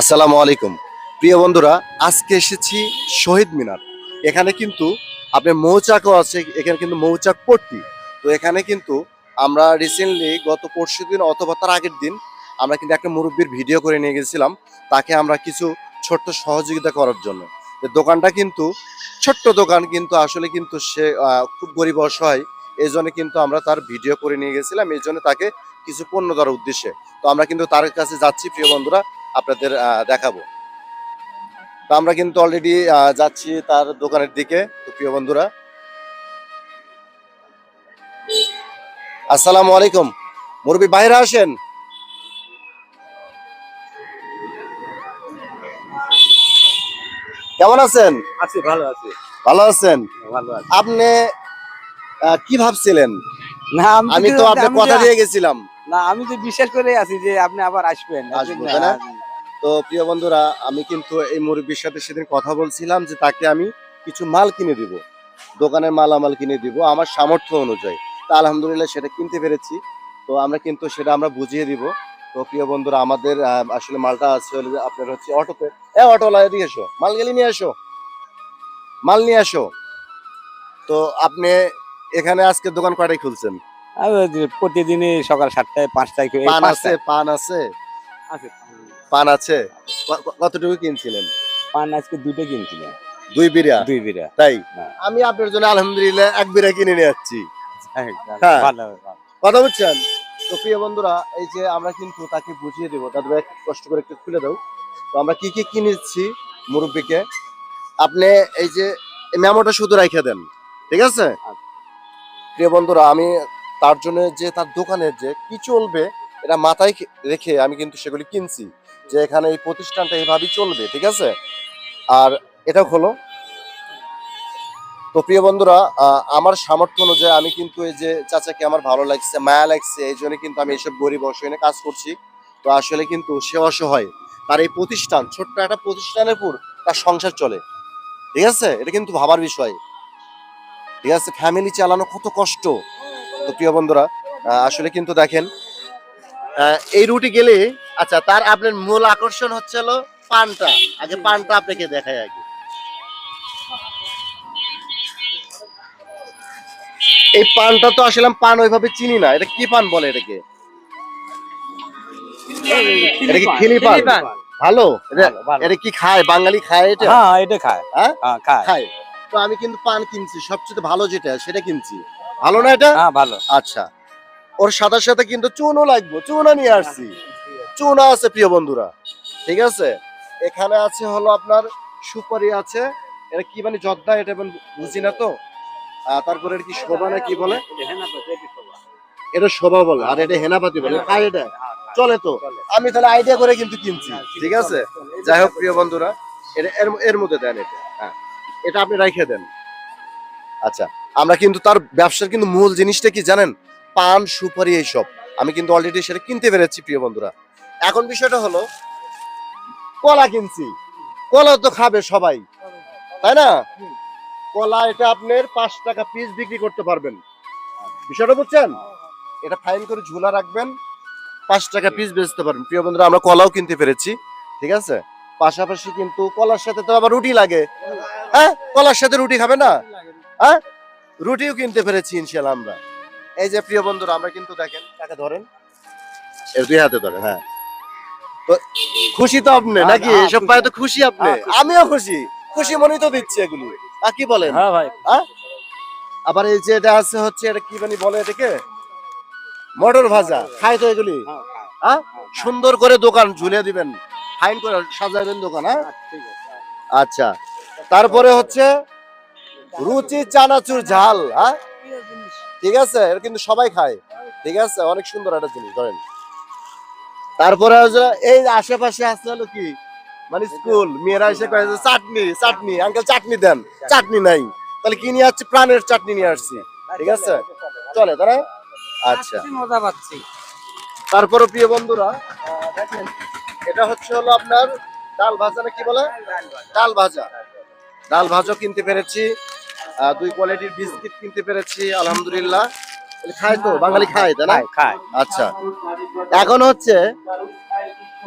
আসসালামু আলাইকুম। প্রিয় বন্ধুরা, আজকে এসেছি শহীদ মিনার। এখানে কিন্তু আপনার মৌচাকও আছে, এখানে কিন্তু মৌচাক পট্টি। তো এখানে কিন্তু আমরা রিসেন্টলি গত পরশু দিন অথবা তার আগের দিন আমরা কিন্তু একটা মুরব্বীর ভিডিও করে নিয়ে গেছিলাম, তাকে আমরা কিছু ছোট্ট সহযোগিতা করার জন্য। দোকানটা কিন্তু, ছোট্ট দোকান কিন্তু আসলে কিন্তু সে খুব গরিব অসহায়, এই জন্য কিন্তু আমরা তার ভিডিও করে নিয়ে গেছিলাম, এই জন্য তাকে কিছু পণ্য দেওয়ার উদ্দেশ্যে। তো আমরা কিন্তু তার কাছে যাচ্ছি, প্রিয় বন্ধুরা। আপনাদের দেখাবো। তো আমরা কিন্তু অলরেডি যাচ্ছি তার দোকানের দিকে তো প্রিয় বন্ধুরা। আসসালামু আলাইকুম। মুরবি বাইরে আসেন। কেমন আছেন? আছি ভালো আছি। ভালো আছেন? ভালো আছি। আপনি কি ভাবছিলেন? না আমি তো আপনার কথা দিয়ে গেছিলাম। না আমি তো বিশ্বাস করে আছি যে আপনি আবার আসবেন। আসব, তাই না? তো প্রিয় বন্ধুরা আমি কিন্তু এই মুরব্বীর সাথে সেদিন কথা বলছিলাম যে তাকে আমি কিছু মাল কিনে দিব। দোকানের মালামাল কিনে দিব আমার সামর্থ্য অনুযায়ী। তা আলহামদুলিল্লাহ সেটা কিনতে পেরেছি। তো আমরা কিন্তু সেটা আমরা বুঝিয়ে দিব। তো প্রিয় বন্ধুরা আমাদের আসলে মালটা আছে আপনার হচ্ছে অটোতে। এ অটোলা এদিকে এসো। মাল গেলে নিয়ে আসো মাল নিয়ে আসো তো আপনি এখানে আজকে দোকান কয়টায় খুলছেন? প্রতিদিনই সকাল সাতটায় পাঁচটায় পান আছে পান আছে? আছে। পান আছে? কতটুকু কিনছিলেন? পান আজকে দুটো কিনছিলেন দুই বিরিয়া দুই বিরা তাই? হ্যাঁ। আমি আপনার জন্য আলহামদুলিল্লাহ এক বিরা কিনে নিয়ে যাচ্ছি। হ্যাঁ। কথা বুঝছেন? তো প্রিয় বন্ধুরা এই যে আমরা কিন্তু তাকে বুঝিয়ে দেবো ভাই কষ্ট করে একটু খুলে দাও। তো আমরা কি কি কিনেছি মুরব্বীকে? আপনি এই যে মেমোটা শুধু রেখে দেন ঠিক আছে? প্রিয় বন্ধুরা আমি তার জন্য যে তার দোকানের যে কি চলবে এটা মাথায় রেখে আমি কিন্তু সেগুলি কিনছি। যে এখানে এই প্রতিষ্ঠানটা এইভাবেই চলবে, ঠিক আছে? আর এটা হলো, তো প্রিয় বন্ধুরা আমার সামর্থ্য অনুযায়ী আমি কিন্তু এই যে চাচাকে আমার ভালো লাগছে, মায়া লাগছে, এই জন্য কিন্তু আমি এইসব গরিব অসহায় কাজ করছি। তো আসলে কিন্তু সে অসহায়, তার এই প্রতিষ্ঠান, ছোট্ট একটা প্রতিষ্ঠানের উপর তার সংসার চলে, ঠিক আছে? এটা কিন্তু ভাবার বিষয়। ঠিক আছে? ফ্যামিলি চালানো কত কষ্ট। তো প্রিয় বন্ধুরা আসলে কিন্তু দেখেন এই রুটে গেলে আচ্ছা তার আপনার মূল আকর্ষণ হচ্ছে হলো পানটা। আগে পানটা আপনাকে দেখায় আগে। এই পানটা তো আসলে পান ওইভাবে চিনি না। এটা কি পান বলে এটাকে? এটা কি খিলি পান? ভালো এটা ভালো, ভালো। এটা কি খায়? বাঙালি খায় এটা? হ্যাঁ এটা খায়। হ্যাঁ? হ্যাঁ খায়। খায়। তো আমি কিন্তু পান কিনছি। সবচেয়ে ভালো যেটা সেটা কিনছি। ভালো না এটা? হ্যাঁ ভালো। আচ্ছা। ওর সাথে সাথে কিন্তু চুনও লাগবে। চুনও নিয়ে আসছি। চুন আছে প্রিয় বন্ধুরা। ঠিক আছে? এখানে আছে হলো আপনার সুপারি আছে। এটা কি মানে জর্দা, এটা বুঝি না তো। তারপরে কি শোভা না কি বলে? এটা শোভা বলে, আর এটা হেনাপাতি বলে। এটা? চলে তো। আমি তাহলে আইডিয়া করে কিন্তু কিনছি। ঠিক আছে? যাই হোক প্রিয় বন্ধুরা, এটা এর এর মধ্যে দেন এটা। হ্যাঁ। এটা আপনি রাইখে দেন। আচ্ছা আমরা কিন্তু তার ব্যবসার কিন্তু মূল জিনিসটা কি জানেন? পান, সুপারি, এইসব। আমি কিন্তু অলরেডি সেটা কিনতে পেরেছি প্রিয় বন্ধুরা। এখন বিষয়টা হলো, কলা কিনছি। কলা তো খাবে সবাই, তাই না? কলা এটা আপনার পাঁচ টাকা পিস বিক্রি করতে পারবেন। বিষয়টা বুঝছেন? এটা ফাইন করে ঝুলা রাখবেন, পাঁচ টাকা পিস বেচতে পারবেন। প্রিয় বন্ধুরা, আমরা কলাও কিনতে পেরেছি, ঠিক আছে? পাশাপাশি কিন্তু কলার সাথে তো আবার রুটি লাগে। হ্যাঁ? কলার সাথে রুটি খাবে না? হ্যাঁ? রুটিও কিনতে পেরেছি ইনশাল্লাহ আমরা। এই যে প্রিয় বন্ধুরা, আমরা কিন্তু দেখেন কাকে ধরেন। এর দুই হাতে ধরেন হ্যাঁ। খুশি তো আপনি নাকি? হ্যাঁ, এসব। পায়ে তো খুশি আপনি? হ্যাঁ, আমিও খুশি। খুশি মনেই তো দিচ্ছি এগুলি। আর কি বলেন? হ্যাঁ ভাই। আবার এই যে এটা আছে হচ্ছে এটা কি মানে বলে এটাকে? মটর ভাজা। খাই তো এগুলি। হ্যাঁ সুন্দর করে দোকান ঝুলে দিবেন। ফাইন করে সাজাবেন দোকান হ্যাঁ আচ্ছা তারপরে হচ্ছে রুচি চানাচুর ঝাল হ্যাঁ ঠিক আছে? এটা কিন্তু সবাই খায়। ঠিক আছে? অনেক সুন্দর একটা জিনিস ধরেন। তারপরে এই আশেপাশে আছে হলো কি? মানে স্কুল মেয়েরা এসে কয়েছে চাটনি চাটনি আঙ্কেল চাটনি দেন চাটনি নাই। তাহলে কি নিয়ে আসছি? প্রাণের চাটনি নিয়ে আসছি। ঠিক আছে? চলে তারা আচ্ছা। মজা পাচ্ছি। তারপরে প্রিয় বন্ধুরা দেখেন এটা হচ্ছে হলো আপনার ডাল ভাজা না কি বলে? ডাল ভাজা। ডাল ভাজা কিনতে পেরেছি দুই কোয়ালিটির বিস্কিট কিনতে পেরেছি আলহামদুলিল্লাহ। খায় তো? বাঙালি খায় তাই না? খায় আচ্ছা। এখন হচ্ছে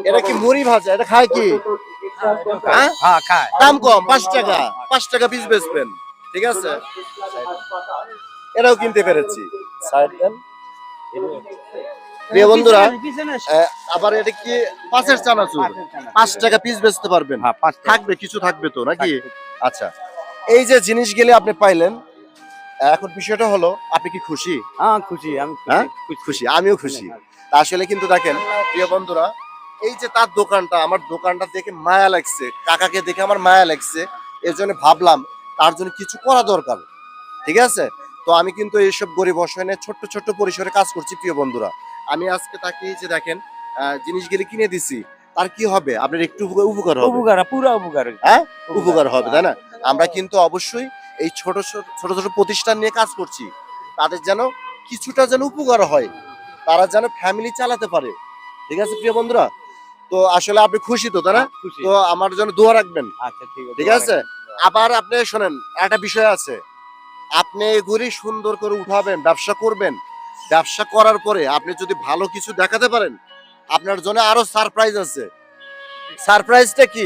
এটা কি মুড়ি ভাজা? এটা খায় কি? হ্যাঁ? হ্যাঁ খায়। দাম কম পাঁচ টাকা। পাঁচ টাকা পিস বেচবেন ঠিক আছে? এটাও কিনতে পেরেছি। Side দেন। প্রিয় বন্ধুরা আবার এটা কি পাঁচের চানাচুর? পাঁচ টাকা পিস বেচতে পারবেন। হ্যাঁ পাঁচ থাকবে কিছু থাকবে তো নাকি? আচ্ছা। এই যে জিনিসগুলি আপনি পাইলেন এখন বিষয়টা হলো আপনি কি খুশি? হ্যাঁ খুশি আমি হ্যাঁ? খুশি আমিও খুশি। আসলে কিন্তু দেখেন প্রিয় বন্ধুরা এই যে তার দোকানটা আমার দোকানটা দেখে মায়া লাগছে কাকাকে দেখে আমার মায়া লাগছে এর জন্য ভাবলাম তার জন্য কিছু করা দরকার ঠিক আছে? তো আমি কিন্তু এইসব গরিব অসহায় ছোট্ট ছোট্ট পরিসরে কাজ করছি প্রিয় বন্ধুরা। আমি আজকে তাকে এই যে দেখেন আহ, জিনিসগুলি কিনে দিছি তার কি হবে? আপনার একটু উপকার- উপকার হবে। উপকার পুরো উপকার। হ্যাঁ? উপকার হবে তাই না? আমরা কিন্তু অবশ্যই এই ছোট ছোট ছোট ছোট প্রতিষ্ঠান নিয়ে কাজ করছি। তাদের যেন কিছুটা যেন উপকার হয় তারা যেন ফ্যামিলি চালাতে পারে। ঠিক আছে প্রিয় বন্ধুরা? তো আসলে আপনি খুশি তো না? খুশি। তো আমার জন্য দোয়া রাখবেন। আচ্ছা ঠিক আছে আবার আপনি শোনেন একটা বিষয় আছে। আপনি এগুলি সুন্দর করে উঠাবেন ব্যবসা করবেন। ব্যবসা করার পরে আপনি যদি ভালো কিছু দেখাতে পারেন আপনার জন্য আরও সারপ্রাইজ আছে। সারপ্রাইজটা কি?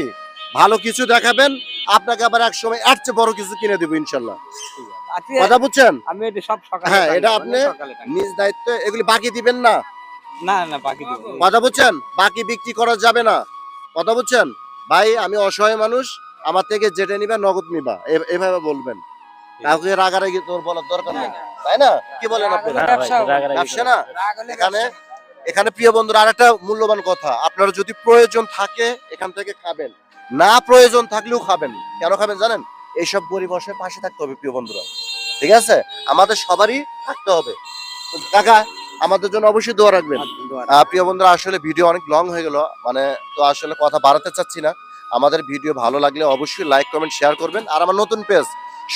ভালো কিছু দেখাবেন আপনাকে আবার এক সময় এর চেয়ে বড় কিছু কিনে দেবো ইনশাল্লাহ। কথা বুঝছেন? আমি এটা সব সকালে হ্যাঁ, এটা আপনি- নিজ দায়িত্ব এগুলি বাকি দিবেন না? না না বাকি দিব কথা বুঝছেন? বাকি বিক্রি করা যাবে না। কথা বুঝছেন? ভাই আমি অসহায় মানুষ আমার থেকে যেটা নিবা নগদ নিবা। এভাবে বলবেন। কাউকে রাগারাগি তোর বলার দরকার নেই। তাই না? কি বলেন ব্যবসা না? এখানে এখানে প্রিয় বন্ধুরা আরেকটা মূল্যবান কথা। আপনার যদি প্রয়োজন থাকে এখান থেকে খাবেন। না প্রয়োজন থাকলেও খাবেন। কেন খাবেন জানেন? এইসব গরিব অসহায় পাশে থাকতে হবে প্রিয় বন্ধুরা। ঠিক আছে? আমাদের সবারই থাকতে হবে। কাকা আমাদের জন্য অবশ্যই দোয়া রাখবেন। প্রিয় বন্ধুরা আসলে ভিডিও অনেক লং হয়ে গেল। মানে তো আসলে কথা বাড়াতে চাচ্ছি না। আমাদের ভিডিও ভালো লাগলে অবশ্যই লাইক কমেন্ট শেয়ার করবেন। আর আমার নতুন page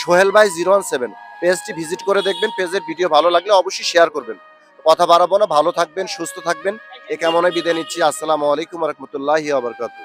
Sohel by zero one seven পেজটি ভিজিট করে দেখবেন। পেজের ভিডিও ভালো লাগলে অবশ্যই শেয়ার করবেন। কথা বাড়াবো না। ভালো থাকবেন সুস্থ থাকবেন। এ কেমন বিদায় নিচ্ছি। আসসালামু আলাইকুম রহমতুল্লাহি আবরকাতু